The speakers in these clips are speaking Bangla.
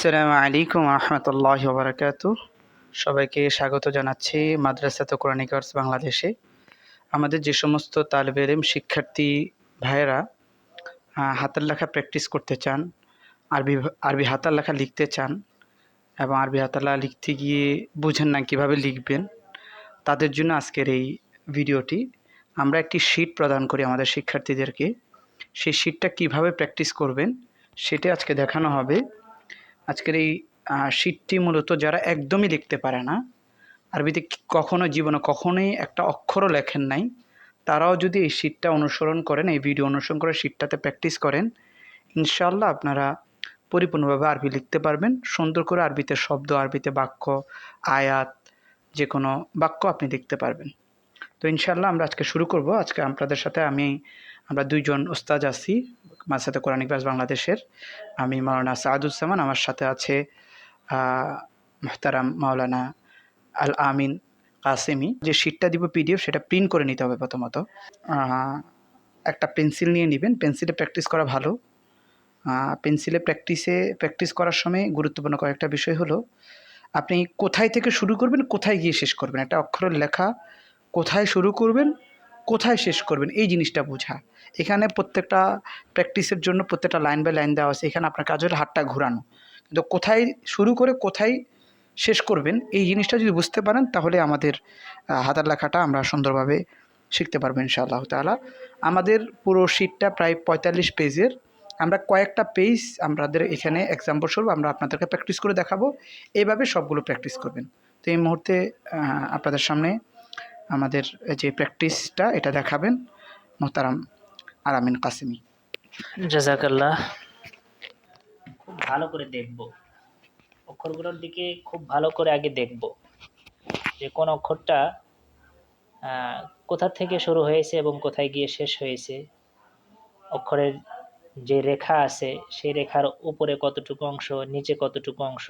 আসসালামু আলাইকুম রহমতুল্লাহ বারকাতু সবাইকে স্বাগত জানাচ্ছি মাদ্রাসাত কোরআনিকার্স বাংলাদেশে। আমাদের যে সমস্ত তালবেরেম শিক্ষার্থী ভাইয়েরা হাতের লেখা প্র্যাকটিস করতে চান, আরবি আরবি হাতের লেখা লিখতে চান এবং আরবি হাতের লেখা লিখতে গিয়ে বুঝেন না কীভাবে লিখবেন, তাদের জন্য আজকের এই ভিডিওটি। আমরা একটি শিট প্রদান করি আমাদের শিক্ষার্থীদেরকে। সেই শিটটা কীভাবে প্র্যাকটিস করবেন, সেটা আজকে দেখানো হবে। আজকের এই শিটটি মূলত যারা একদমই লিখতে পারে না, আরবিতে কখনো জীবনে কখনোই একটা অক্ষরও লেখেন নাই, তারাও যদি এই শিটটা অনুসরণ করেন, এই ভিডিও অনুসরণ করে শিটটাতে প্র্যাকটিস করেন ইনশাল্লাহ আপনারা পরিপূর্ণভাবে আরবি লিখতে পারবেন। সুন্দর করে আরবিতে শব্দ, আরবিতে বাক্য, আয়াত যে কোনো বাক্য আপনি লিখতে পারবেন। তো ইনশাল্লাহ আমরা আজকে শুরু করব। আজকে আপনাদের সাথে আমি, আমরা দুইজন ওস্তাজ আছি মাসাতে কোরআনিক ক্লাস বাংলাদেশের। আমি মাওলানা সাদুজ্জামান, আমার সাথে আছে মোহতারাম মাওলানা আল আমিন কাসেমি। যে শিটটা দিব পিডিএফ সেটা প্রিন্ট করে নিতে হবে প্রথমত। একটা পেন্সিল নিয়ে নেবেন। পেন্সিলে প্র্যাকটিস করা ভালো। পেন্সিলে প্র্যাকটিসে প্র্যাকটিস করার সময় গুরুত্বপূর্ণ কয়েকটা বিষয় হলো, আপনি কোথায় থেকে শুরু করবেন, কোথায় গিয়ে শেষ করবেন? একটা অক্ষরের লেখা কোথায় শুরু করবেন কোথায় শেষ করবেন? এই জিনিসটা বোঝা। এখানে প্রত্যেকটা প্র্যাকটিসের জন্য প্রত্যেকটা লাইন বাই লাইন দেওয়া আছে। এখানে আপনার কাজ হাতটা ঘোরানো। কিন্তু কোথায় শুরু করে কোথায় শেষ করবেন, এই জিনিসটা যদি বুঝতে পারেন, তাহলে আমাদের হাতের লেখাটা আমরা সুন্দরভাবে শিখতে পারব ইনশাআল্লাহ তাআলা। আমাদের পুরো শিটটা প্রায় পঁয়তাল্লিশ পেজের আমরা কয়েকটা পেজ আমাদের এখানে এক্সাম্পল স্বরূপ আমরা আপনাদেরকে প্র্যাকটিস করে দেখাবো। এইভাবে সবগুলো প্র্যাকটিস করবেন। তো এই মুহূর্তে আপনাদের সামনে আমাদের যে প্র্যাকটিসটা, এটা দেখাবেন মোহতারাম আরামিন কাসিমি। জাজাকাল্লাহ খুব ভালো করে দেখব। অক্ষরগুলোর দিকে খুব ভালো করে আগে দেখব যে কোন অক্ষরটা কোথা থেকে শুরু হয়েছে এবং কোথায় গিয়ে শেষ হয়েছে। অক্ষরের যে রেখা আছে, সেই রেখার উপরে কতটুকু অংশ, নিচে কতটুকু অংশ,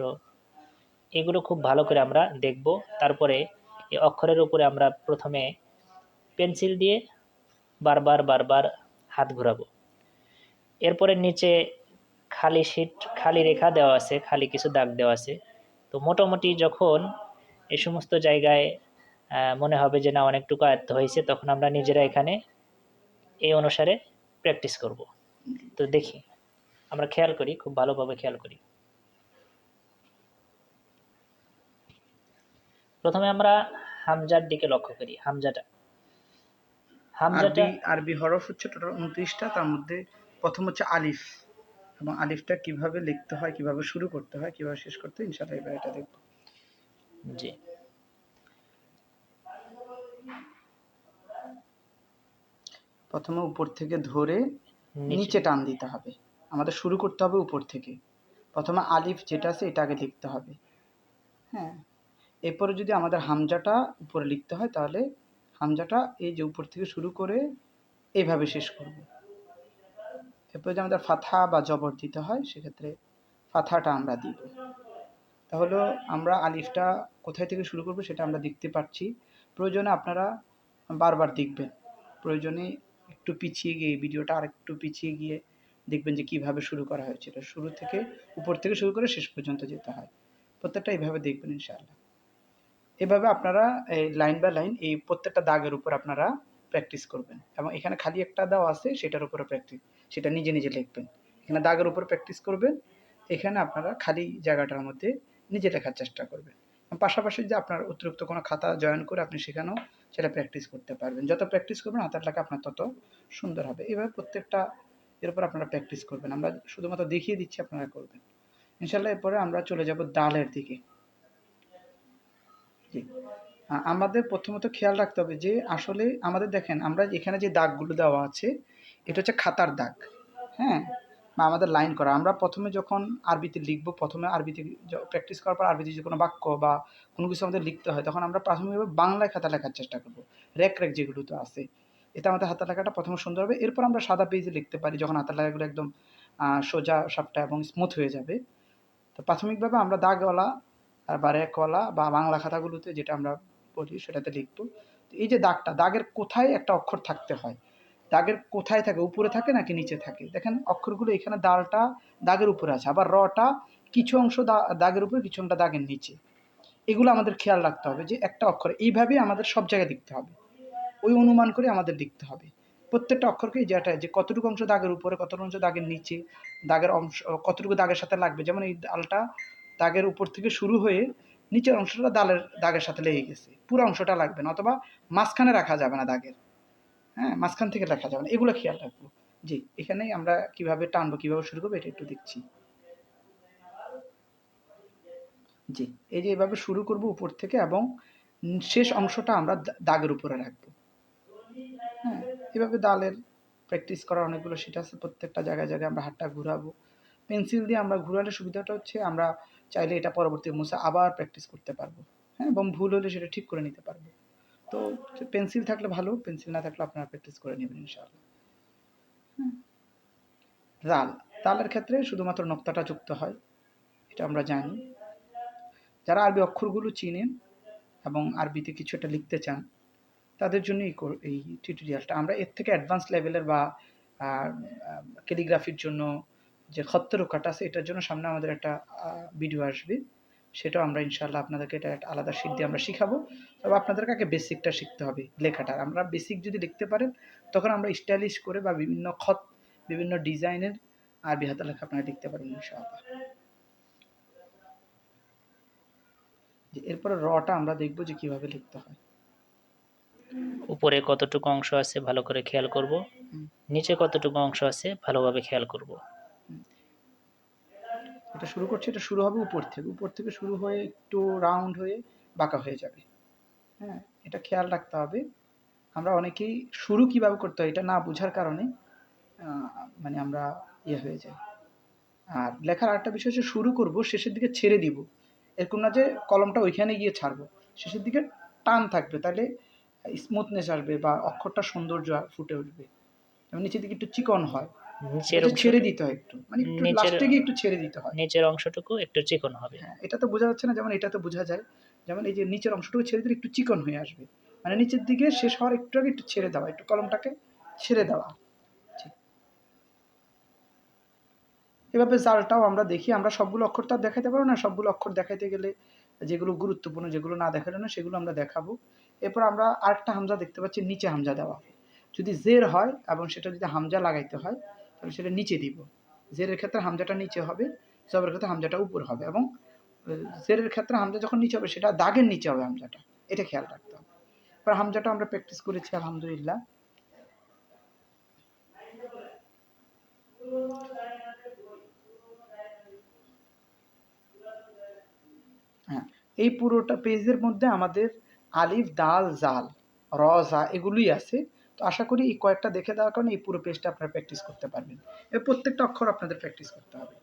এগুলো খুব ভালো করে আমরা দেখব। তারপরে অক্ষরের উপরে আমরা প্রথমে পেন্সিল দিয়ে বারবার বারবার হাত ঘোরাবো। এরপরে নিচে খালি শিট খালি রেখা দেওয়া আছে, খালি কিছু দাগ দেওয়া আছে। তো মোটামুটি যখন এই সমস্ত জায়গায় মনে হবে যে না, অনেকটুকু আয়ত্ত হয়েছে, তখন আমরা নিজেরা এখানে এই অনুসারে প্র্যাকটিস করব। তো দেখি, আমরা খেয়াল করি, খুব ভালোভাবে খেয়াল করি। প্রথমে আমরা হামজার দিকে লক্ষ্য করি হামজাটা। হামজাটা আরবি হরফ হচ্ছে টোটাল উনত্রিশটা তার মধ্যে প্রথম হচ্ছে আলিফ। এবং আলিফটা কীভাবে লিখতে হয় কীভাবে শুরু করতে হয় কীভাবে শেষ করতে হয় ইনশাআল্লাহ এবার এটা দেখব। জি। প্রথমে উপর থেকে ধরে নিচে। নিচে টান দিতে হবে। আমাদের শুরু করতে হবে উপর থেকে। প্রথমে আলিফ যেটা আছে এটা আগে লিখতে হবে। হ্যাঁ। এরপরে যদি আমাদের হামজাটা উপরে লিখতে হয়, তাহলে হামজাটা এই যে উপর থেকে শুরু করে এইভাবে শেষ করব। এরপরে যদি আমাদের ফাথা বা জবর দিতে হয়, সেক্ষেত্রে ফাথাটা আমরা দিব। তাহলে আমরা আলিফটা কোথায় থেকে শুরু করব সেটা আমরা দেখতে পাচ্ছি। প্রয়োজনে আপনারা বারবার দেখবেন। প্রয়োজনে একটু পিছিয়ে গিয়ে ভিডিওটা আর একটু পিছিয়ে গিয়ে দেখবেন যে কীভাবে শুরু করা হয়েছে। এটা শুরু থেকে, উপর থেকে শুরু করে শেষ পর্যন্ত যেতে হয়। প্রত্যেকটা এইভাবে দেখবেন ইনশাআল্লাহ। এভাবে আপনারা এই লাইন বাই লাইন এই প্রত্যেকটা দাগের উপর আপনারা প্র্যাকটিস করবেন। এবং এখানে খালি একটা দাও আছে, সেটার উপরে প্র্যাকটিস সেটা নিজে নিজে লিখবেন। এখানে দাগের উপর প্র্যাকটিস করবেন, এখানে আপনারা খালি জায়গাটার মধ্যে নিজে লেখার চেষ্টা করবেন। পাশাপাশি যে আপনার অতিরিক্ত কোনো খাতা জয়েন করে আপনি সেখানেও সেটা প্র্যাকটিস করতে পারবেন। যত প্র্যাকটিস করবেন, হাতের লেখা আপনার তত সুন্দর হবে। এভাবে প্রত্যেকটা এর উপর আপনারা প্র্যাকটিস করবেন। আমরা শুধুমাত্র দেখিয়ে দিচ্ছি, আপনারা করবেন। ইনশাল্লাহ এরপরে আমরা চলে যাব দালের দিকে। জি। আমাদের প্রথমত খেয়াল রাখতে হবে যে আসলে আমাদের দেখেন, আমরা এখানে যে দাগগুলো দেওয়া আছে, এটা হচ্ছে খাতার দাগ হ্যাঁ? বা আমাদের লাইন করা। আমরা প্রথমে যখন আরবিতে লিখব, প্রথমে আরবিতে প্র্যাকটিস করার পর আরবিতে যে কোনো বাক্য বা কোনো কিছু আমাদের লিখতে হয়, তখন আমরা প্রাথমিকভাবে বাংলায় খাতা লেখার চেষ্টা করব। র্যাক র্যাক যেগুলো তো আছে, এতে আমাদের হাতের লেখাটা প্রথমে সুন্দর হবে। এরপর আমরা সাদা পেজে লিখতে পারি, যখন হাতের লেখাগুলো একদম সোজা, সাপটা এবং স্মুথ হয়ে যাবে। তো প্রাথমিকভাবে আমরা দাগওয়ালা আর বা র্যাকওয়ালা বা বাংলা খাতাগুলোতে যেটা আমরা বলি সেটাতে লিখব। এই যে দাগটা, দাগের কোথায় একটা অক্ষর থাকতে হয়? দাগের কোথায় থাকে? উপরে থাকে নাকি নিচে থাকে? দেখেন অক্ষরগুলো এখানে দালটা দাগের উপরে আছে, আবার রটা কিছু অংশ দাগের উপরে, কিছু অংশটা দাগের নিচে। এগুলো আমাদের খেয়াল রাখতে হবে যে একটা অক্ষর, এইভাবেই আমাদের সব জায়গায় লিখতে হবে। ওই অনুমান করে আমাদের লিখতে হবে। প্রত্যেকটা অক্ষরকে যেটা যে কতটুকু অংশ দাগের উপরে, কতটুকু অংশ দাগের নিচে, দাগের অংশ, কতটুকু দাগের সাথে লাগবে? যেমন এই ডালটা দাগের উপর থেকে শুরু হয়ে নিচের অংশটা দালের দাগের সাথে লেগে গেছে। পুরো অংশটা লাগবে না, অথবা মাঝখানে রাখা যাবে না দাগের। হ্যাঁ মাঝখান থেকে রাখা যাবে না। এগুলো খেয়াল রাখব। জি, এখানেই আমরা কীভাবে টানবো, কীভাবে শুরু করব, এটা একটু দেখছি। জি, এই যে এভাবে শুরু করব উপর থেকে এবং শেষ অংশটা আমরা দাগের উপরে রাখব। হ্যাঁ এভাবে দালের প্র্যাকটিস করার অনেকগুলো সেটা আছে। প্রত্যেকটা জায়গায় জায়গায় আমরা হাতটা ঘুরাবো। পেন্সিল দিয়ে আমরা ঘুরালে সুবিধাটা হচ্ছে আমরা চাইলে এটা পরবর্তী মুছে আবার প্র্যাকটিস করতে পারব। হ্যাঁ এবং ভুল হলে সেটা ঠিক করে নিতে পারব। তো পেন্সিল থাকলে ভালো পেন্সিল না থাকলে আপনারা প্র্যাকটিস করে নেবেন ইনশাআল্লাহ। রাল তালের ক্ষেত্রে শুধুমাত্র নক্তাটা যুক্ত হয়, এটা আমরা জানি। যারা আরবি অক্ষরগুলো চিনেন এবং আরবিতে কিছু একটা লিখতে চান, তাদের জন্য এই টিউটোরিয়ালটা আমরা এর থেকে অ্যাডভান্স লেভেলের বা ক্যালিগ্রাফির জন্য যে খত্তরকাটা আছে এটার জন্য সামনে আমাদের একটা ভিডিও আসবে। সেটাও আমরা ইনশাল্লাহ আপনাদেরকে এটা একটা আলাদা শীট দিয়ে আমরা শিখাবো। তবে আপনাদেরকে আগে বেসিকটা শিখতে হবে লেখাটা। আমরা বেসিক যদি লিখতে পারেন তখন আমরা স্টাইলিশ করে বা বিভিন্ন খত বিভিন্ন ডিজাইনের আরবি হাতে লেখা আপনারা লিখতে পারবেন ইনশাআল্লাহ। যে এরপরে রটা আমরা দেখব যে কীভাবে লিখতে হয়। উপরে কতটুকু অংশ আছে ভালো করে খেয়াল করব নিচে কতটুকু অংশ আছে ভালোভাবে খেয়াল করব। এটা শুরু করছে, এটা শুরু হবে উপর থেকে। উপর থেকে শুরু হয়ে একটু রাউন্ড হয়ে বাঁকা হয়ে যাবে। হ্যাঁ এটা খেয়াল রাখতে হবে। আমরা অনেকেই শুরু কীভাবে করতে হয় এটা না বোঝার কারণে মানে আমরা ইয়ে হয়ে যাই। আর লেখার আরেকটা বিষয় হচ্ছে শুরু করব, শেষের দিকে ছেড়ে দিব। এরকম না যে কলমটা ওইখানে গিয়ে ছাড়বো। শেষের দিকে টান থাকবে, তাহলে স্মুথনেস আসবে বা অক্ষরটা সৌন্দর্য ফুটে উঠবে। নিচের দিকে একটু চিকন হয়। নিচের ছেড়ে দিতে হয় একটু। মানে একটু লাস্টে গিয়ে একটু ছেড়ে দিতে হয়। নিচের অংশটুকু একটু চিকন হবে। হ্যাঁ এটা তো বোঝা যাচ্ছে না যেমন এটা তো বোঝা যায়। যেমন এই যে নিচের অংশটুকু ছেড়ে দিলে একটু চিকন হয়ে আসবে। মানে নিচের দিকে শেষ হওয়ার একটু আগে একটু ছেড়ে দেওয়া একটু কলমটাকে ছেড়ে দেওয়া। এভাবে জালটাও আমরা দেখি। আমরা সবগুলো অক্ষর তো আর দেখাতে পারব না। সবগুলো অক্ষর দেখাইতে গেলে যেগুলো গুরুত্বপূর্ণ যেগুলো না দেখালে না সেগুলো আমরা দেখাবো। এরপর আমরা আরেকটা হামজা দেখতে পাচ্ছি নিচে হামজা দেওয়া। যদি জের হয় এবং সেটা যদি হামজা লাগাইতে হয় তাহলে সেটা নিচে দিব। জেরের ক্ষেত্রে হামজাটা নিচে হবে জবের ক্ষেত্রে হামজাটা উপর হবে এবং জেরের ক্ষেত্রে হামজা যখন নিচে হবে সেটা দাগের নিচে হবে হামজাটা। এটা খেয়াল রাখতে হবে। এবার হামজাটা আমরা প্র্যাকটিস করেছি, আলহামদুলিল্লাহ। হ্যাঁ এই পুরোটা পেজের মধ্যে আমাদের আলিফ, দাল, জাল, র, জা এগুলোই আছে। তো আশা করি এই কয়েকটা দেখে দেওয়ার কারণে এই পুরো পেজটা আপনারা প্র্যাকটিস করতে পারবেন। এর প্রত্যেকটা অক্ষর আপনাদের প্র্যাকটিস করতে হবে।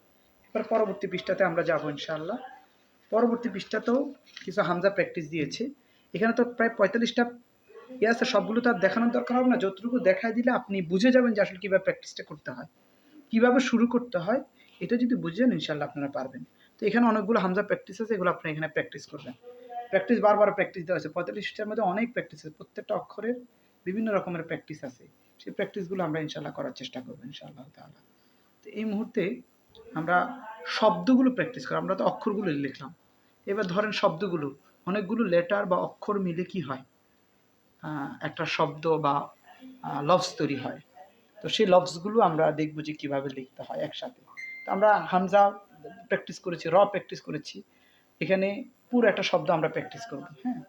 এবার পরবর্তী পৃষ্ঠাতে আমরা যাব ইনশাআল্লাহ। পরবর্তী পৃষ্ঠাতেও কিছু হামজা প্র্যাকটিস দিয়েছে। এখানে তো প্রায় পঁয়তাল্লিশটা ইয়ে আছে, সবগুলো তো আর দেখানোর দরকার হবে না। যতটুকু দেখায় দিলে আপনি বুঝে যাবেন যে আসলে কীভাবে প্র্যাকটিসটা করতে হয়। কীভাবে শুরু করতে হয়, এটা যদি বুঝেন ইনশাল্লাহ আপনারা পারবেন। তো এখানে অনেকগুলো হামজা প্র্যাকটিস আছে, এগুলো আপনারা এখানে প্র্যাকটিস করবেন। প্র্যাকটিস বারবার প্র্যাকটিস দেওয়া আছে পঁয়তাল্লিশটার মধ্যে অনেক প্র্যাকটিস আছে। প্রত্যেকটা অক্ষরের বিভিন্ন রকমের প্র্যাকটিস আছে। সেই প্র্যাকটিসগুলো আমরা ইনশাল্লাহ করার চেষ্টা করব, ইনশাআল্লাহ তাআলা। তো এই মুহূর্তে আমরা শব্দগুলো প্র্যাকটিস করি। আমরা তো অক্ষরগুলো লিখলাম। এবার ধরেন শব্দগুলো, অনেকগুলো লেটার বা অক্ষর মিলে কি হয়? একটা শব্দ বা লফস তৈরি হয়। তো সেই লফসগুলো আমরা দেখব যে কীভাবে লিখতে হয় একসাথে। তো আমরা হামজা প্র্যাকটিস করেছি র প্র্যাকটিস করেছি। এখানে পুরো একটা শব্দ আমরা প্র্যাকটিস করব হ্যাঁ?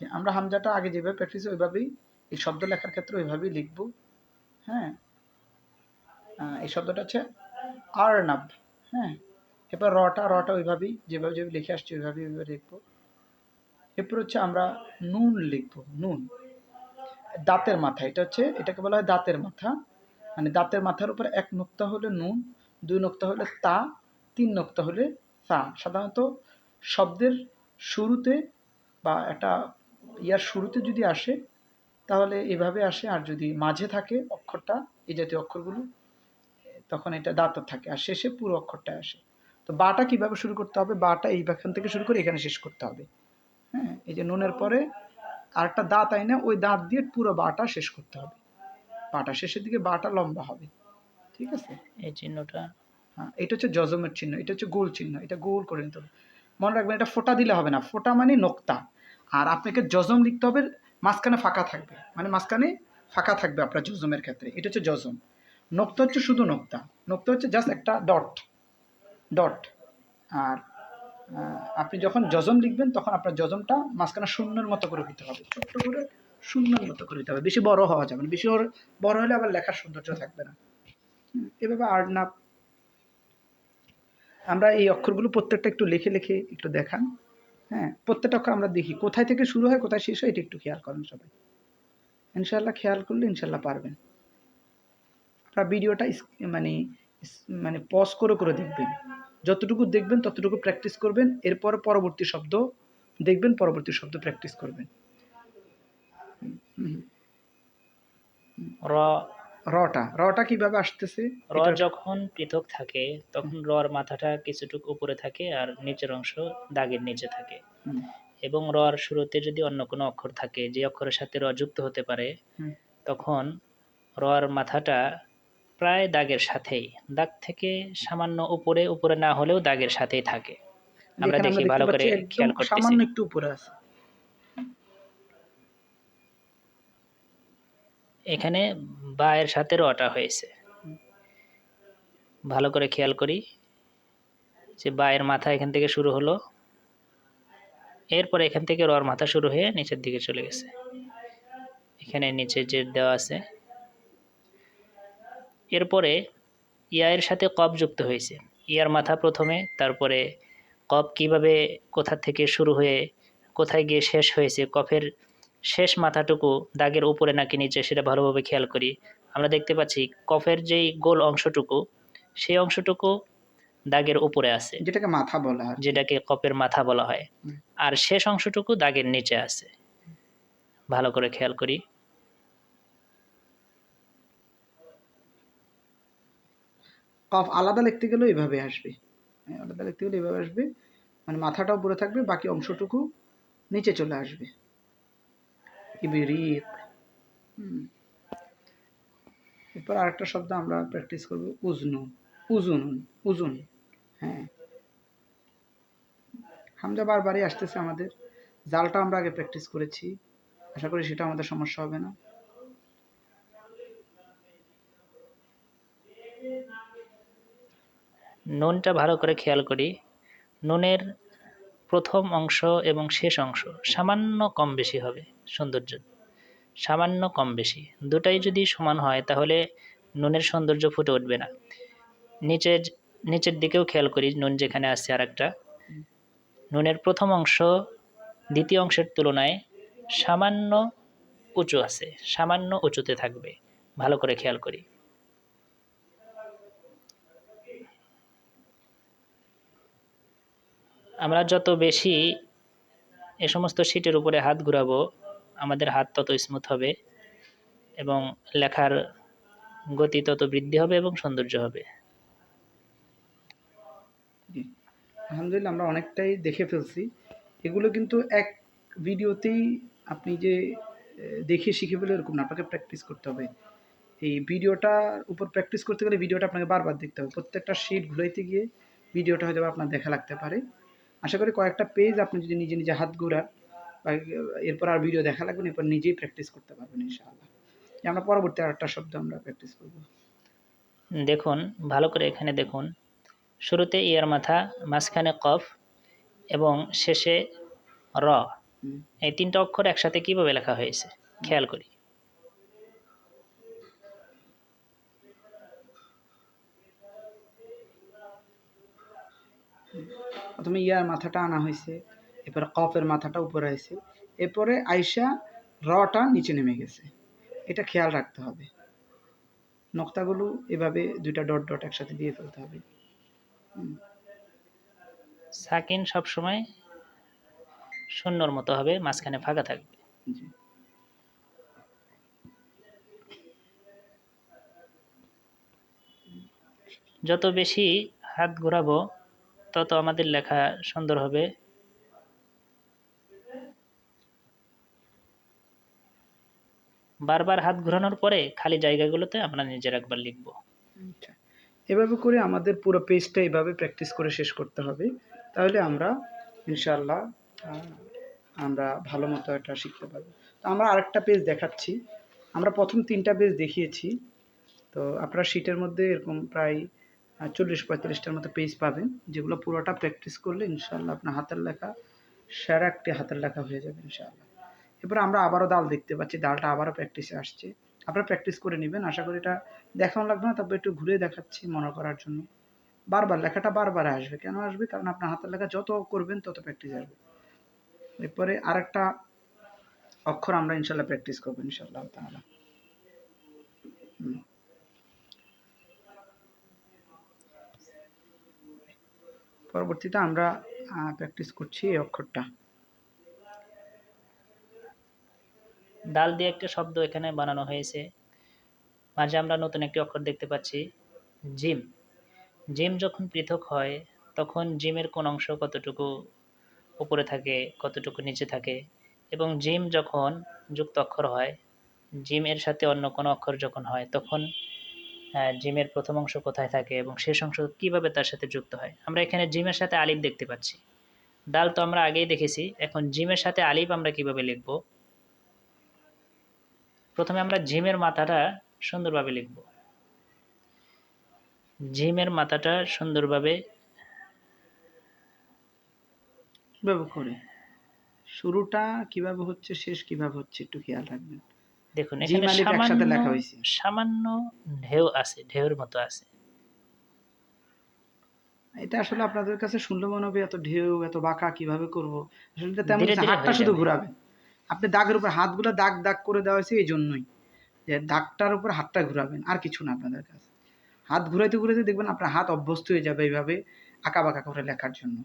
যে আমরা হামজাটা আগে যেভাবে প্র্যাকটিস ওইভাবেই এই শব্দ লেখার ক্ষেত্রে ওইভাবেই লিখব। হ্যাঁ? এই শব্দটা হচ্ছে আর্নাব। হ্যাঁ? এবার রটা রটা ওইভাবেই যেভাবে যেভাবে লিখে আসছি, ওইভাবেই ওইভাবে লিখব। এরপর হচ্ছে আমরা নুন লিখব, নুন। দাঁতের মাথা, এটা হচ্ছে, এটাকে বলা হয় দাঁতের মাথা। মানে দাঁতের মাথার উপর এক নোক্তা হলে নুন, দুই নোক্তা হলে তা, তিন নোক্তা হলে তা সাধারণত শব্দের শুরুতে বা একটা ইয়ার শুরুতে যদি আসে তাহলে এভাবে আসে। আর যদি মাঝে থাকে অক্ষরটা এই জাতীয় অক্ষরগুলো তখন এটা দাঁতর থাকে। আর শেষে পুরো অক্ষরটা আসে। তো বাটা কীভাবে শুরু করতে হবে? বাটা এইখান থেকে শুরু করে এখানে শেষ করতে হবে। হ্যাঁ এই যে নুনের পরে আরেকটা দাঁত আইনে ওই দাঁত দিয়ে পুরো বাটা শেষ করতে হবে। বাটা শেষের দিকে বাটা লম্বা হবে। ঠিক আছে? এই চিহ্নটা হ্যাঁ এটা হচ্ছে যজমের চিহ্ন এটা হচ্ছে গোল চিহ্ন এটা গোল করে নিতে হবে। মনে রাখবেন এটা ফোঁটা দিলে হবে না। ফোঁটা মানে নোক্তা। আর আপনাকে যজম লিখতে হবে, মাঝখানে ফাঁকা থাকবে। মানে মাঝখানে ফাঁকা থাকবে আপনার যজমের ক্ষেত্রে। এটা হচ্ছে যজম। নোক্তা হচ্ছে শুধু নোক্তা। নোক্তা হচ্ছে জাস্ট একটা ডট ডট আর আপনি যখন যজম লিখবেন, তখন আপনার যজমটা মাঝখানে শূন্যের মতো করে দিতে হবে। ছোট্ট করে শূন্যের মতো করে দিতে হবে। বেশি বড় হওয়া যাবে না। বেশি বড়- হলে আবার লেখার সৌন্দর্য থাকবে না। এভাবে আর আর্নাপ আমরা এই অক্ষরগুলো প্রত্যেকটা একটু লিখে লিখে একটু দেখান। হ্যাঁ প্রত্যেকটা অক্ষর আমরা দেখি। কোথায় থেকে শুরু হয়, কোথায় শেষ হয়, এটা একটু খেয়াল করেন সবাই। ইনশাল্লাহ খেয়াল করলে ইনশাল্লাহ পারবেন। আপনার ভিডিওটা মানে মানে পজ করে করে দেখবেন। যতটুকু দেখবেন, ততটুকু প্র্যাকটিস করবেন। এরপর পরবর্তী শব্দ দেখবেন, পরবর্তী শব্দ প্র্যাকটিস করবেন। র রটা রটা কীভাবে আসতেছে? র যখন পৃথক থাকে তখন রর মাথাটা কিছুটুকু উপরে থাকে আর নিচের অংশ দাগের নিচে থাকে। এবং রর শুরুতে যদি অন্য কোনো অক্ষর থাকে যে অক্ষরের সাথে র যুক্ত হতে পারে। তখন রর মাথাটা প্রায় দাগের সাথেই দাগ থেকে সামান্য উপরে উপরে না হলেও দাগের সাথেই থাকে। আমরা দেখি ভালো করে খেয়াল করতেছি। সামান্য একটু উপরে আছে। এখানে বায়ের সাথে রটা হয়েছে। ভালো করে খেয়াল করি যে বায়ের মাথা এখান থেকে শুরু হলো। এরপরে এখান থেকে রর মাথা শুরু হয়ে নিচের দিকে চলে গেছে। এখানে নিচে যে দেওয়া আছে। এরপরে ইয়ার সাথে কপ যুক্ত হয়েছে। ইয়ার মাথা প্রথমে, তারপরে কপ কীভাবে কোথা থেকে শুরু হয়ে কোথায় গিয়ে শেষ হয়েছে, কফের শেষ মাথাটুকু দাগের উপরে নাকি নিচে সেটা ভালোভাবে খেয়াল করি। আমরা দেখতে পাচ্ছি কফের যেই গোল অংশটুকু সেই অংশটুকু দাগের উপরে আছে। যেটাকে মাথা বলা হয়। যেটাকে কপের মাথা বলা হয়। আর শেষ অংশটুকু দাগের নিচে আছে। ভালো করে খেয়াল করি। কফ আলাদা লিখতে গেলেও এইভাবে আসবে। হ্যাঁ, আলাদা লিখতে গেলে এইভাবে আসবে। মানে মাথাটাও উপরে থাকবে বাকি অংশটুকু নিচে চলে আসবে। ইবিরিক। হুম। এরপর আরেকটা শব্দ আমরা প্র্যাকটিস করব উজনু। Uzun Uzun. হ্যাঁ। হামজা বারবারই আসতেছে আমাদের। জালটা আমরা আগে প্র্যাকটিস করেছি। আশা করি সেটা আমাদের সমস্যা হবে না। নুনটা ভালো করে খেয়াল করি। নুনের প্রথম অংশ এবং শেষ অংশ সামান্য কম বেশি হবে, সৌন্দর্য। সামান্য কম বেশি, দুটাই যদি সমান হয় তাহলে নুনের সৌন্দর্য ফুটে উঠবে না। নিচের নিচের দিকেও খেয়াল করি, নুন যেখানে আছে আর একটা নুনের প্রথম অংশ দ্বিতীয় অংশের তুলনায় সামান্য উঁচু আছে, সামান্য উঁচুতে থাকবে, ভালো করে খেয়াল করি। আমরা যত বেশি এ সমস্ত সিটের উপরে হাত ঘুরাবো, আমাদের হাত তত স্মুথ হবে এবং লেখার গতি তত বৃদ্ধি হবে এবং সৌন্দর্য হবে। আলহামদুলিল্লাহ, আমরা অনেকটাই দেখে ফেলছি। এগুলো কিন্তু এক ভিডিওতেই আপনি যে দেখে শিখে ফেলে এরকম না, আপনাকে প্র্যাকটিস করতে হবে। এই ভিডিওটার উপর প্র্যাকটিস করতে গেলে ভিডিওটা আপনাকে বারবার দেখতে হবে। প্রত্যেকটা শিট ঘুরাইতে গিয়ে ভিডিওটা হয়তো আপনার দেখা লাগতে পারে। আশা করি কয়েকটা পেজ আপনি যদি নিজে নিজে হাত ঘুরান বা এরপর আর ভিডিও দেখা লাগবে না এরপর নিজেই প্র্যাকটিস করতে পারবেন ইনশাআল্লাহ। আমরা পরবর্তী আরেকটা শব্দ আমরা প্র্যাকটিস করব। দেখুন ভালো করে এখানে দেখুন। শুরুতে ইয়ার মাথা মাঝখানে কফ এবং শেষে র। এই তিনটা অক্ষর একসাথে কীভাবে লেখা হয়েছে? খেয়াল করি। প্রথমে ইয়ার মাথাটা আনা হয়েছে এরপরে কফের মাথাটা উপরে হয়েছে এরপরে আইসা রটা নিচে নেমে গেছে। এটা খেয়াল রাখতে হবে। নক্তাগুলো এভাবে দুইটা ডট ডট একসাথে দিয়ে ফেলতে হবে। সাকিন সবসময় শূন্যর মতো হবে মাঝখানে ফাঁকা থাকবে। জি। যত বেশি হাত ঘোরাবো তত আমাদের লেখা সুন্দর হবে। বারবার হাত ঘোরানোর পরে খালি জায়গাগুলোতে আমরা নিজের একবার লিখব। আচ্ছা এভাবে করে আমাদের পুরো পেজটা এভাবে প্র্যাকটিস করে শেষ করতে হবে। তাহলে আমরা ইনশাল্লাহ আমরা ভালো মতো এটা শিখতে পারব। তো আমরা আরেকটা পেজ দেখাচ্ছি। আমরা প্রথম তিনটা পেজ দেখিয়েছি। তো আপনার শীটের মধ্যে এরকম প্রায় চল্লিশ পঁয়তাল্লিশটার মতো পেজ পাবেন, যেগুলো পুরোটা প্র্যাকটিস করলে ইনশাল্লাহ আপনার হাতের লেখা সেরা একটি হাতের লেখা হয়ে যাবে ইনশাআল্লাহ। এরপর আমরা আবারও দাল দেখতে পাচ্ছি, দালটা আবারও প্র্যাকটিসে আসছে। আপনারা প্র্যাকটিস করে নেবেন, আশা করি এটা দেখানো লাগবে না, তবে একটু ঘুরে দেখাচ্ছি মনে করার জন্য। বারবার, লেখাটা বারবার আসবে। কেন আসবে? কারণ আপনার হাতের লেখা যত করবেন, তত প্র্যাকটিস আসবে। এরপরে আরেকটা অক্ষর আমরা ইনশাল্লাহ প্র্যাকটিস করব ইনশাল্লাহ তাহলে পরবর্তীতে আমরা প্র্যাকটিস করছি এই অক্ষরটা। ডাল দিয়ে একটা শব্দ এখানে বানানো হয়েছে। মাঝে আমরা নতুন একটি অক্ষর দেখতে পাচ্ছি, জিম। জিম যখন পৃথক হয়, তখন জিমের কোন অংশ কতটুকু উপরে থাকে, কতটুকু নিচে থাকে এবং জিম যখন যুক্ত অক্ষর হয় জিমের সাথে অন্য কোনো অক্ষর যখন হয়, তখন জিমের প্রথম অংশ কোথায় থাকে এবং শেষ অংশ কীভাবে তার সাথে যুক্ত হয়? আমরা এখানে জিমের সাথে আলিফ দেখতে পাচ্ছি। ডাল তো আমরা আগেই দেখেছি। এখন জিমের সাথে আলিফ আমরা কীভাবে লিখব? প্রথমে আমরা জিমের মাথাটা সুন্দরভাবে লিখব। জিমের মাথাটা সুন্দরভাবে কীভাবে করে? শুরুটা কীভাবে হচ্ছে, শেষ কীভাবে হচ্ছে একটু খেয়াল রাখবেন। দেখুন এখানে সামান্য সামান্য ঢেউ আছে ঢেউর মতো আছে। এটা আসলে আপনাদের কাছে শুনলে মনে হবে এত ঢেউ এত বাঁকা কীভাবে করব? আসলে এটা তেমন হাতটা শুধু। আপনি দাগের উপর হাতগুলো দাগ দাগ করে দেওয়া হয়েছে এই জন্যই যে দাগটার উপর হাতটা ঘোরাবেন আর কিছু না আপনাদের কাছে। হাত ঘুরাইতে ঘুরাইতে দেখবেন আপনার হাত অভ্যস্ত হয়ে যাবে এইভাবে আঁকা বাঁকা করে লেখার জন্য।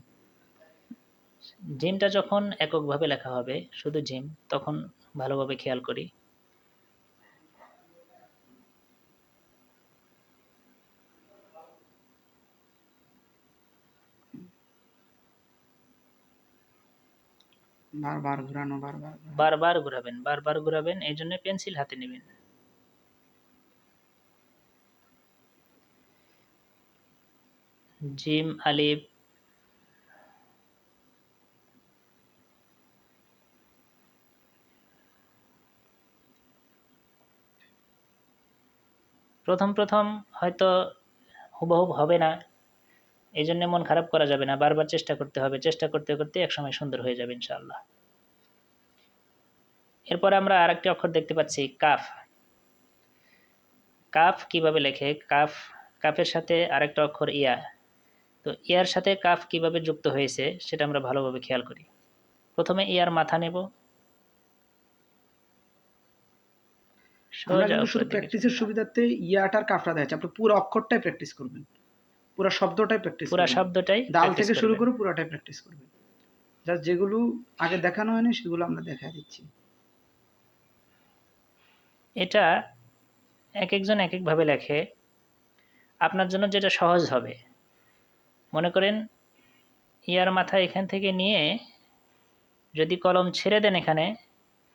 জিমটা যখন এককভাবে লেখা হবে শুধু জিম তখন ভালোভাবে খেয়াল করি। বারবার ঘোরানো, বারবার। বারবার ঘোরাবেন বারবার ঘোরাবেন, এই জন্য পেন্সিল হাতে নেবেন। জিম আলিফ। প্রথম প্রথম হয়তো হুবহুব হবে না। এই জন্য মন খারাপ করা যাবে না। বারবার চেষ্টা করতে হবে চেষ্টা করতে করতে একসময় সুন্দর হয়ে যাবে ইনশাআল্লাহ। এরপরে আমরা আরেকটি অক্ষর দেখতে পাচ্ছি কাফ। কাফ কীভাবে লেখে? কাফ কাফের সাথে আরেকটা অক্ষর ইয়া। তো ইয়ার সাথে কাফ কীভাবে যুক্ত হয়েছে সেটা আমরা ভালোভাবে খেয়াল করি। প্রথমে ইয়ার মাথা নেব। আমরা কিন্তু শুধু প্র্যাকটিসের সুবিধাতে ইয়াটার কাফটা দেখাচ্ছে। আপনি পুরো অক্ষরটাই প্র্যাকটিস করবেন। পুরো শব্দটাই প্র্যাকটিস পুরা শব্দটাই দাল থেকে শুরু করে পুরোটাই প্র্যাকটিস করবেন জাস্ট যেগুলো আগে দেখানো হয়নি সেগুলো আমরা দেখা দিচ্ছি। এটা এক একজন এক একভাবে লেখে। আপনার জন্য যেটা সহজ হবে। মনে করেন ইয়ার মাথা এখান থেকে নিয়ে যদি কলম ছেড়ে দেন এখানে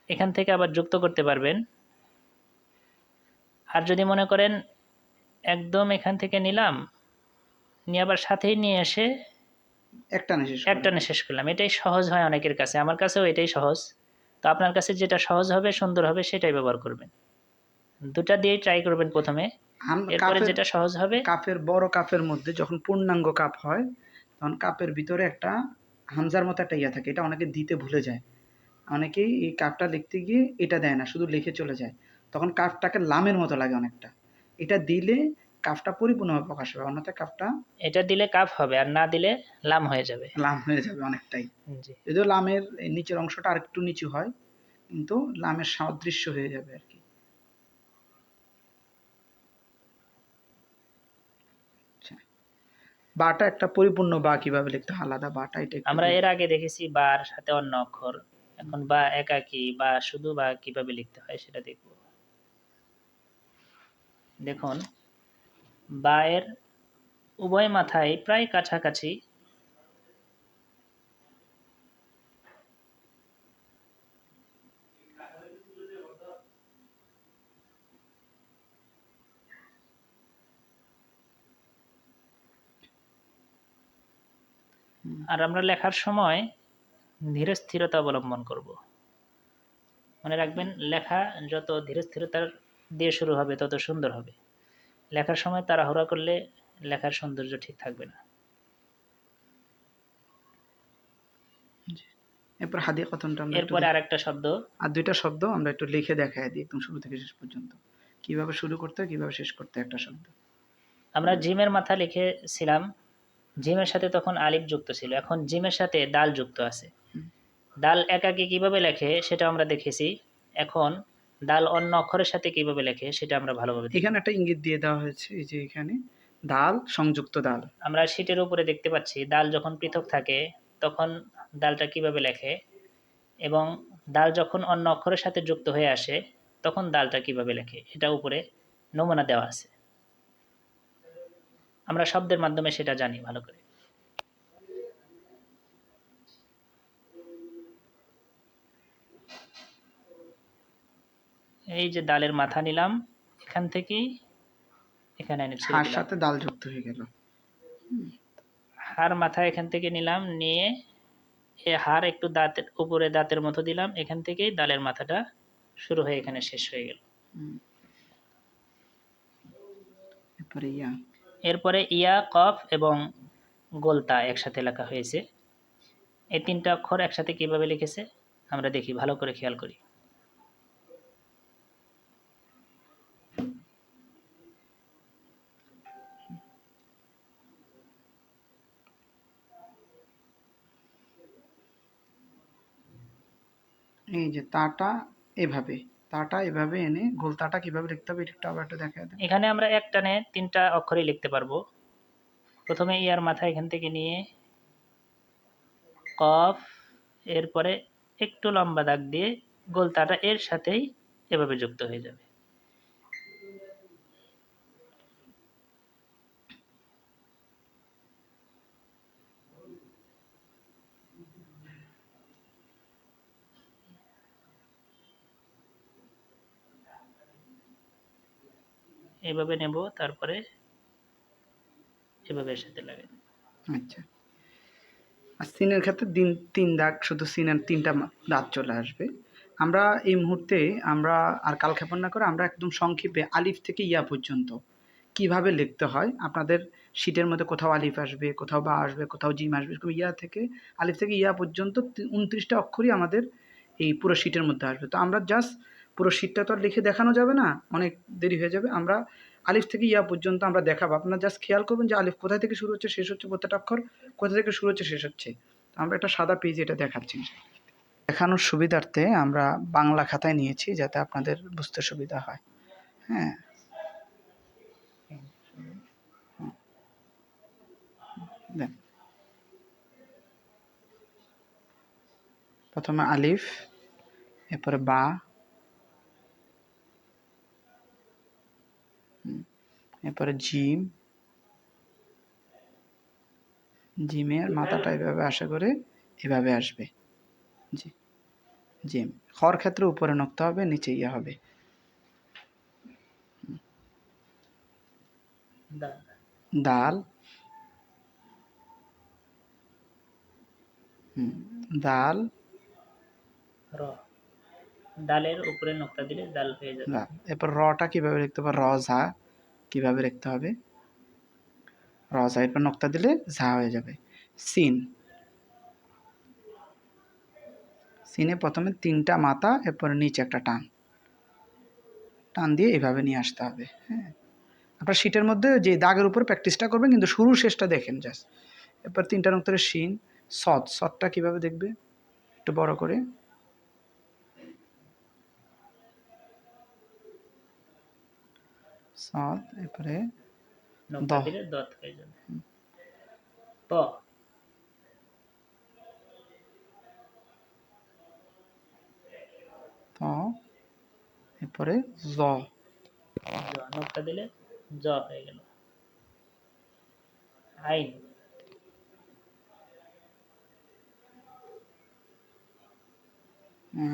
এখান থেকে আবার যুক্ত করতে পারবেন। আর যদি মনে করেন একদম এখান থেকে নিলাম নিয়ে আবার সাথেই নিয়ে এসে একটা না শেষ। একটানে শেষ করলাম। এটাই সহজ হয় অনেকের কাছে। আমার কাছেও এটাই সহজ। তো আপনার কাছে যেটা সহজ হবে সুন্দর হবে সেটাই ব্যবহার করবেন। দুটা দিয়েই ট্রাই করবেন প্রথমে। এরপরে যেটা সহজ হবে কাপের বড় কাপের মধ্যে যখন পূর্ণাঙ্গ কাপ হয় তখন কাপের ভিতরে একটা হামজার মতো একটা ইয়া থাকে। এটা অনেকে দিতে ভুলে যায়। অনেকেই এই কাপটা লিখতে গিয়ে এটা দেয় না শুধু লিখে চলে যায়। তখন কাপটাকে লামের মতো লাগে অনেকটা। এটা দিলে কাপটা পরিপূর্ণভাবে প্রকাশ হবে অন্যথায় কাপটা এটা দিলে কাপ হবে আর না দিলে লাম হয়ে যাবে। লাম হয়ে যাবে অনেকটাই। জি। যদিও লামের নিচের অংশটা আরেকটু নিচু হয় কিন্তু লামের সাদৃশ্য হয়ে যাবে আর কি। আচ্ছা। বাটা একটা পরিপূর্ণ বা কীভাবে লিখতে হয় আলাদা বাটা এটা আমরা এর আগে দেখেছি বার সাথে অন্য অক্ষর এখন বা একাকি বা শুধু বা কীভাবে লিখতে হয় সেটা দেখব। দেখুন বায়ের উভয় মাথায় প্রায় কাছাকাছি। আর আমরা লেখার সময় ধীরে স্থিরতা অবলম্বন করব। মনে রাখবেন লেখা যত ধীরে স্থিরতার দিয়ে শুরু হবে তত সুন্দর হবে। লেখার সময় তাড়াহুড়া করলে লেখার সৌন্দর্য ঠিক থাকবে না। এরপর হাদিয়া কথনটা আমরা এরপরে আরেকটা শব্দ। আর দুইটা শব্দ আমরা একটু লিখে দেখাই দিই একদম শুরু থেকে শেষ পর্যন্ত। কীভাবে শুরু করতে কীভাবে শেষ করতে একটা শব্দ। আমরা জিমের মাথা লিখেছিলাম। জিমের সাথে তখন আলিফ যুক্ত ছিল। এখন জিমের সাথে দাল যুক্ত আছে। দাল একাকে কীভাবে লেখে সেটা আমরা দেখেছি। এখন দাল অন্য অক্ষরের সাথে কীভাবে লেখে সেটা আমরা ভালোভাবে এখানে একটা ইঙ্গিত দিয়ে দেওয়া হয়েছে এই যে এখানে দাল সংযুক্ত দাল আমরা শীটের উপরে দেখতে পাচ্ছি দাল যখন পৃথক থাকে তখন দালটা কীভাবে লেখে? এবং দাল যখন অন্য অক্ষরের সাথে যুক্ত হয়ে আসে তখন দালটা কীভাবে লেখে? এটা উপরে নমুনা দেওয়া আছে। আমরা শব্দের মাধ্যমে সেটা জানি ভালো করে। এই যে ডালের মাথা নিলাম এখান থেকেই এখানে এনে ছেড়ে হার দিলাম। সাথে দাল যুক্ত হয়ে গেল। হার মাথা এখান থেকে নিলাম নিয়ে এ হার একটু দাঁতের উপরে দাঁতের মতো দিলাম এখান থেকেই ডালের মাথাটা শুরু হয়ে এখানে শেষ হয়ে গেল। ইয়া। এরপরে ইয়া কফ এবং গোলতা একসাথে লেখা হয়েছে। এই তিনটা অক্ষর একসাথে কীভাবে লিখেছে আমরা দেখি ভালো করে খেয়াল করি। এই যে তাটা এভাবে তাটা এভাবে এনে গোল তাটা কীভাবে লিখতে হবে এটা আবার একটা দেখা দেন। এখানে আমরা একটা নে তিনটা অক্ষরই লিখতে পারব। প্রথমে ইয়ার মাথা এখান থেকে নিয়ে কফ, এরপরে একটু লম্বা দাগ দিয়ে গোল তাটা এর সাথেই এভাবে যুক্ত হয়ে যাবে। এভাবে নেব, তারপরে এভাবে সাথে লাগাই আচ্ছা। আর সিনের ক্ষেত্রে দিন, তিন দাগ, শুধু সিনের তিনটা দাঁত চলে আসবে। আমরা এই মুহূর্তে আমরা আর কালক্ষেপণ না করে আমরা একদম সংক্ষেপে আলিফ থেকে ইয়া পর্যন্ত কীভাবে লিখতে হয়, আপনাদের শীটের মধ্যে কোথাও আলিফ আসবে, কোথাও বা আসবে, কোথাও জিম আসবে, এরকম ইয়া থেকে, আলিফ থেকে ইয়া পর্যন্ত উনত্রিশটা অক্ষরই আমাদের এই পুরো শীটের মধ্যে আসবে। তো আমরা জাস্ট পুরো শীটটা তো আর লিখে দেখানো যাবে না, অনেক দেরি হয়ে যাবে। আমরা আলিফ থেকে ইয়া পর্যন্ত আমরা দেখাবো। আপনারা জাস্ট খেয়াল করবেন যে আলিফ কোথায় থেকে শুরু হচ্ছে, শেষ হচ্ছে, প্রত্যেকটা অক্ষর কোথা থেকে শুরু হচ্ছে, শেষ হচ্ছে। আমরা একটা সাদা পেজ এটা দেখাচ্ছি দেখানোর সুবিধার্থে আমরা বাংলা খাতায় নিয়েছি যাতে আপনাদের বুঝতে সুবিধা হয়। হ্যাঁ। প্রথমে আলিফ, এরপরে বা এরপরে জিম। জিমের মাথাটা এভাবে আশা করে এভাবে আসবে। জি। জিম। খর ক্ষেত্রে উপরে নক্তা হবে নিচে ইয়ে হবে। দাল দাল হুম, দাল র। ডালের উপরে নোক্তা দিলে ডাল হয়ে যাবে। এরপর রটা কীভাবে লিখতে হবে র ঝা কীভাবে লিখতে হবে? র এরপর নক্তা দিলে ঝা হয়ে যাবে। সিন। সিনে প্রথমে তিনটা মাথা, এরপরে নিচে একটা টান। টান দিয়ে এভাবে নিয়ে আসতে হবে হ্যাঁ। আপনার শীটের মধ্যে যে দাগের উপর প্র্যাকটিসটা করবেন, কিন্তু শুরু শেষটা দেখেন জাস্ট। এরপর তিনটা নক্তরে শিন সৎ। সৎটা কীভাবে দেখবে? একটু বড় করে। সৎ এরপরে দত হয়ে যাবে। প। ত এরপরে জ। নোক্তা দিলে জ হয়ে গেল। আইন।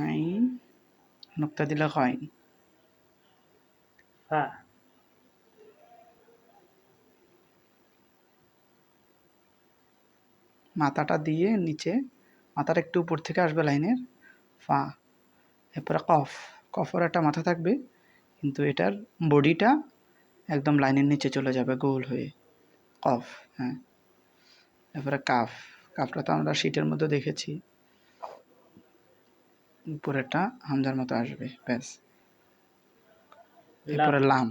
আইন নোক্তা দিলে হয়। ফা মাথাটা দিয়ে নিচে মাথাটা একটু উপর থেকে আসবে লাইনের ফা এরপরে কফ কফের একটা মাথা থাকবে কিন্তু এটার বডিটা একদম লাইনের নিচে চলে যাবে গোল হয়ে কফ হ্যাঁ। এরপরে কাফ কাফটা তো আমরা শীটের মধ্যে দেখেছি। উপরেটা হামজার মতো আসবে ব্যাস। এরপরে লাম।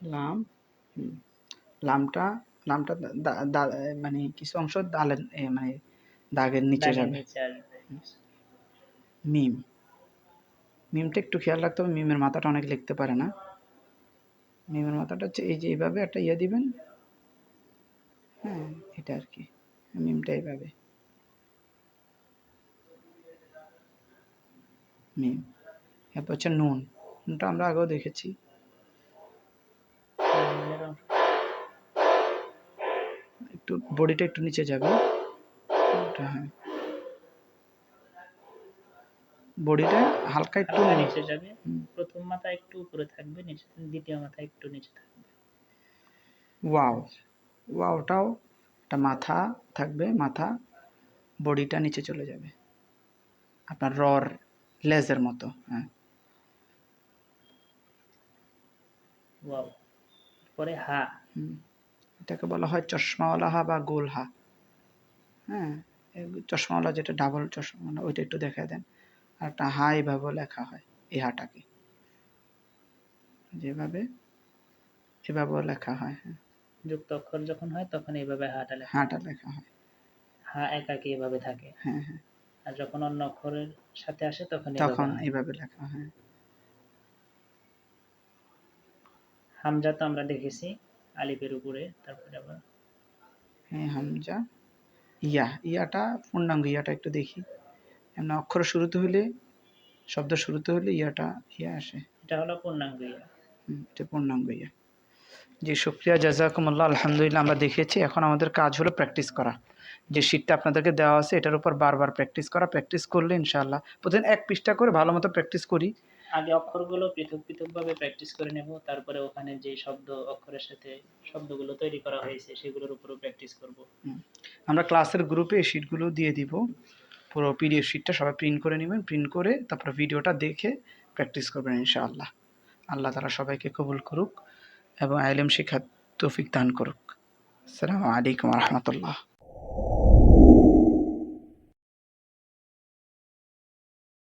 লাম লামটা লামটা মানে কিছু অংশ দালের মানে দাগের নিচে যাবে। মিম মিমটা একটু খেয়াল রাখতে হবে মিমের মাথাটা অনেক লিখতে পারে না। মিমের মাথাটা হচ্ছে এই যে এইভাবে একটা ইয়ে দিবেন। হ্যাঁ এটা আর কি মিমটা এইভাবে। মিম এরপর হচ্ছে নুন নুনটা আমরা আগেও দেখেছি। একটু বডিটা একটু নিচে যাবে। হ্যাঁ। বডিটা হালকা একটু নিচে যাবে। প্রথম মাথা একটু উপরে থাকবে নিচে দ্বিতীয় মাথা একটু নিচে থাকবে। ওয়াও। ওয়াওটাও একটা মাথা থাকবে মাথা বডিটা নিচে চলে যাবে। আপনার রর লেজের মতো হ্যাঁ। ওয়াও। পরে হা। হুম। এটাকে বলা হয় চশমাওয়ালা হা বা গোল হা হ্যাঁ চশমাওয়ালা যেটা ডাবল চশমা মানে ওইটা একটু দেখা দেন। আর একটা হা এইভাবে লেখা হয় এই হাটাকে। যেভাবে এভাবেও লেখা হয় হ্যাঁ। যুক্ত অক্ষর যখন হয় তখন এইভাবে হাটা লেখা হাটা লেখা হয়। হা একাকি এভাবে থাকে। হ্যাঁ হ্যাঁ। আর যখন অন্য অক্ষরের সাথে আসে তখন তখন এইভাবে লেখা হয়। হামজা তো আমরা দেখেছি আলিফের উপরে তারপরে আবার হ্যাঁ হামজা। ইয়া ইয়াটা পূর্ণাঙ্গ ইয়াটা একটু দেখি। এমন অক্ষর শুরুতে হলে শব্দ শুরুতে হলে ইয়াটা ইয়া আসে। এটা হলো পূর্ণাঙ্গ ইয়া। এটা পূর্ণাঙ্গ ইয়া। জি শুক্রিয়া জাজাকুমুল্লাহ আলহামদুলিল্লাহ আমরা দেখেছি এখন আমাদের কাজ হলো প্র্যাকটিস করা। যে শীটটা আপনাদেরকে দেওয়া আছে এটার উপর বারবার প্র্যাকটিস করা। প্র্যাকটিস করলে ইনশাআল্লাহ প্রতিদিন এক পৃষ্ঠা করে ভালো মতো প্র্যাকটিস করি। আগে অক্ষরগুলো পৃথক পৃথকভাবে প্র্যাকটিস করে নেব, তারপরে ওখানে যে শব্দ, অক্ষরের সাথে শব্দগুলো তৈরি করা হয়েছে, সেগুলোর উপরও প্র্যাকটিস করব। আমরা ক্লাসের গ্রুপে শিটগুলো দিয়ে দিব। পুরো পিডিএফ শিটটা সবাই প্রিন্ট করে নেবেন প্রিন্ট করে তারপর ভিডিওটা দেখে প্র্যাকটিস করবেন ইনশাআল্লাহ। আল্লাহ তারা সবাইকে কবুল করুক এবং আইলেম শিক্ষার তৌফিক দান করুক। আসসালামু আলাইকুম রহমতুল্লাহ।